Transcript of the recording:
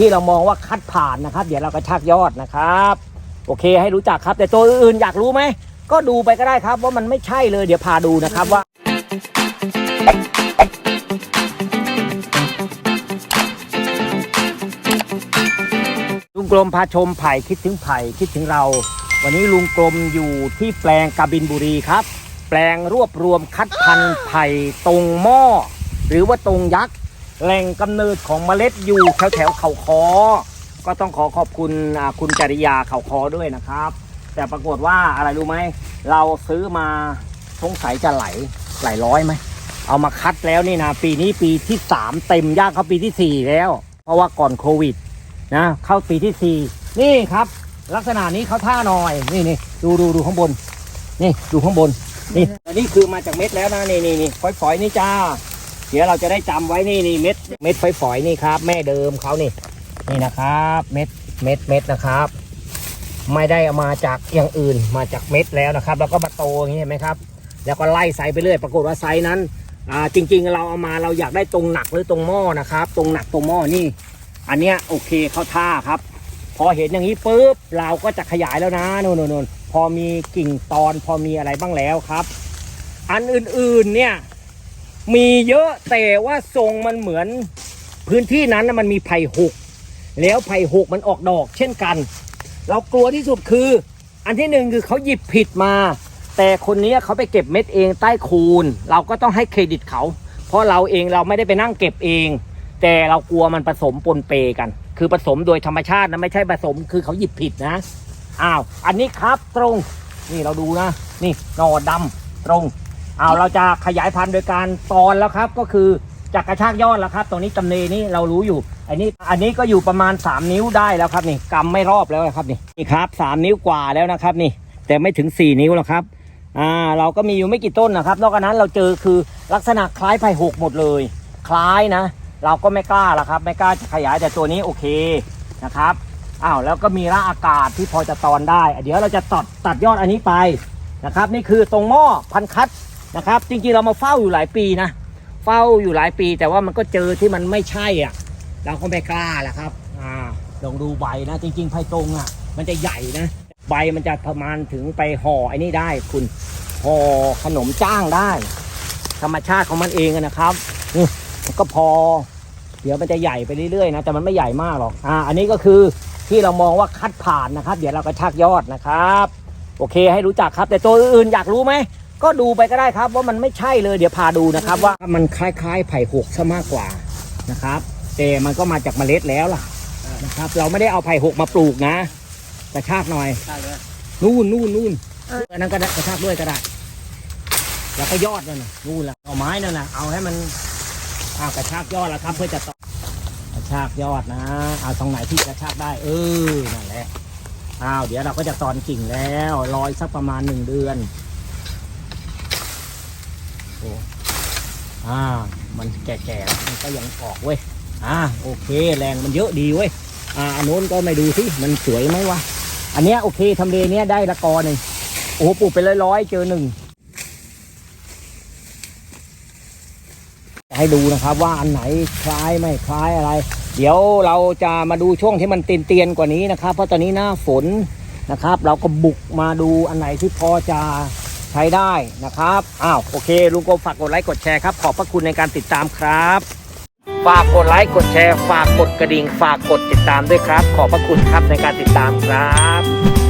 ที่เรามองว่าคัดผ่านนะครับ เดี๋ยวเรากระชากยอดนะครับ โอเคให้รู้จักครับ แต่ตัวอื่นอยากรู้ไหม ก็ดูไปก็ได้ครับว่ามันไม่ใช่เลยเดี๋ยวพาดูนะครับว่าลุงกลมพาชมไผ่คิดถึงไผ่คิดถึงเรา วันนี้ลุงกลมอยู่ที่แปลงกาบินบุรีครับ แปลงรวบรวมคัดพันธุ์ไผ่ตรงหม้อหรือว่าตรงยักษ์ แหล่งกำเนิดของเมล็ดอยู่แถวแถวเขาคอ ก็ต้องขอขอบคุณคุณจริยาเขาคอด้วยนะครับ แต่ปรากฏว่าอะไรรู้ไหมเราซื้อมาสงสัยจะไหลไหลร้อยไหมเอามาคัดแล้วนี่นะปีนี้ปีที่สามเต็มย่างเข้าปีที่สี่แล้ว เพราะว่าก่อนโควิดนะเข้าปีที่สี่นี่ครับ ลักษณะนี้เขาท่าหน่อยนี่นี่ดูดูดูข้างบน นี่ดูข้างบนนี่อันนี้คือมาจากเม็ดแล้วนะนี่นี่นี่ฝอยๆนี่จ้า เดี๋ยวเราจะได้จำไว้นี่นี่เม็ดเม็ดฝอยๆนี่ครับ แม่เดิมเขานี่นี่นะครับ เม็ดเม็ดเม็ดนะครับ ไม่ได้เอามาจากอย่างอื่นมาจากเม็ดแล้วนะครับ แล้วก็มาโตอย่างนี้เห็นไหมครับ แล้วก็ไล่ไซส์ไปเรื่อยปรากฏว่าไซส์นั้นอ่าจริง ๆ เราเอามาเราอยากได้ตรงหนักหรือตรงหม้อนะครับ ตรงหนักตรงหม้อนี่ อันเนี้ยโอเคเข้าท่าครับ พอเห็นอย่างนี้ปุ๊บเราก็จะขยายแล้วนะนู่นนนพอมีกิ่งตอนพอมีอะไรบ้างแล้วครับ อันอื่นๆเนี่ย มีเยอะแต่ว่าทรงมันเหมือนพื้นที่นั้นนะมันมีไผ่หก แล้วไผ่หกมันออกดอก เช่นกัน เรากลัวที่สุดคือ อันที่หนึ่งคือเขาหยิบผิดมา แต่คนนี้เขาไปเก็บเม็ดเองใต้คูน เราก็ต้องให้เครดิตเขา เพราะเราเองเราไม่ได้ไปนั่งเก็บเอง แต่เรากลัวมันผสมปนเปกัน คือผสมโดยธรรมชาตินะไม่ใช่ผสมคือเขาหยิบผิดนะอ้าวอันนี้ครับตรง นี่เราดูนะ นี่หนอดำตรง อ้าวเราจะขยายพันธุ์โดยการตอนแล้วครับ ก็คือจากกระชากยอดแล้วครับตรงนี้ตำเนนี่เรารู้อยู่ อันนี้อันนี้ก็อยู่ประมาณ 3 นิ้วได้แล้วครับนี่กำไม่รอบแล้วครับนี่นี่ครับ 3 นิ้วกว่าแล้วนะครับนี่ แต่ไม่ถึง 4 นิ้วแล้วครับอ่าเราก็มีอยู่ไม่กี่ต้นนะครับ นอกจากนั้นเราเจอคือลักษณะคล้ายไผ่หกหมดเลย คล้ายนะ เราก็ไม่กล้าละครับ ไม่กล้าจะขยายแต่ตัวนี้โอเคนะครับอ้าวแล้วก็มีร่าอากาศที่พอจะตอนได้ เดี๋ยวเราจะตัดตัดยอดอันนี้ไปนะครับ นี่คือตรงหม้อพันคัด นะครับ จริงๆเรามาเฝ้าอยู่หลายปีนะ เฝ้าอยู่หลายปี แต่ว่ามันก็เจอที่มันไม่ใช่อะ เราก็ไม่กล้าแหละครับอ่าลองดูใบนะ จริง ๆไผ่ตรงอะ มันจะใหญ่นะ ใบมันจะประมาณถึงไปห่อไอ้นี่ได้คุณห่อขนมจ้างได้ ธรรมชาติของมันเองนะครับนี่มันก็พอ เดี๋ยวมันจะใหญ่ไปเรื่อยๆนะแต่มันไม่ใหญ่มากหรอกอ่าอันนี้ก็คือที่เรามองว่าคัดผ่านนะครับ เดี๋ยวเรากระชากยอดนะครับ โอเคให้รู้จักครับ แต่ตัวอื่นอยากรู้ไหม ก็ดูไปก็ได้ครับว่ามันไม่ใช่เลยเดี๋ยวพาดูนะครับ ว่ามันคล้ายๆไผ่หกซะมากกว่านะครับแต่มันก็มาจากเมล็ดแล้วล่ะนะครับ เราไม่ได้เอาไผ่หกมาปลูกนะกระชากหน่อยนู่นนู่นนู่นอันนั้นก็ได้กระชากด้วยก็ได้แล้วก็ยอดนั่นน่ะนู่นละเอาไม้นั่นน่ะเอาให้มันอากระชากยอดแล้วครับ เพื่อจะต่อกระชากยอดนะเอาตรงไหนที่กระชากได้ เออนั่นแหละอ้าวเดี๋ยวเราก็จะตอนกิ่งแล้วรอยสักประมาณหนึ่งเดือน โอ้อ่า มันแก่ๆแล้วมันก็ยังออกเว้ย อ่า โอเค แรงมันเยอะดีเว้ย อ่าอันโน้นก็ไม่ดูสิ มันสวยไหมวะ อันเนี้ยโอเคทำเลเนี้ยได้ละกอหนึ่งโอ้ปลูกไปร้อยๆ เจอหนึ่งให้ดูนะครับว่าอันไหนคล้ายไม่คล้ายอะไร เดี๋ยวเราจะมาดูช่วงที่มันเตียนๆกว่านี้นะครับ เพราะตอนนี้หน้าฝนนะครับ เราก็บุกมาดูอันไหนที่พอจะ ใช้ได้นะครับอ้าวโอเค ลุงกรมฝากกดไลค์กดแชร์ครับ ขอบพระคุณในการติดตามครับ ฝากกดไลค์กดแชร์ ฝากกดกระดิ่ง ฝากกดติดตามด้วยครับ ขอบพระคุณครับในการติดตามครับ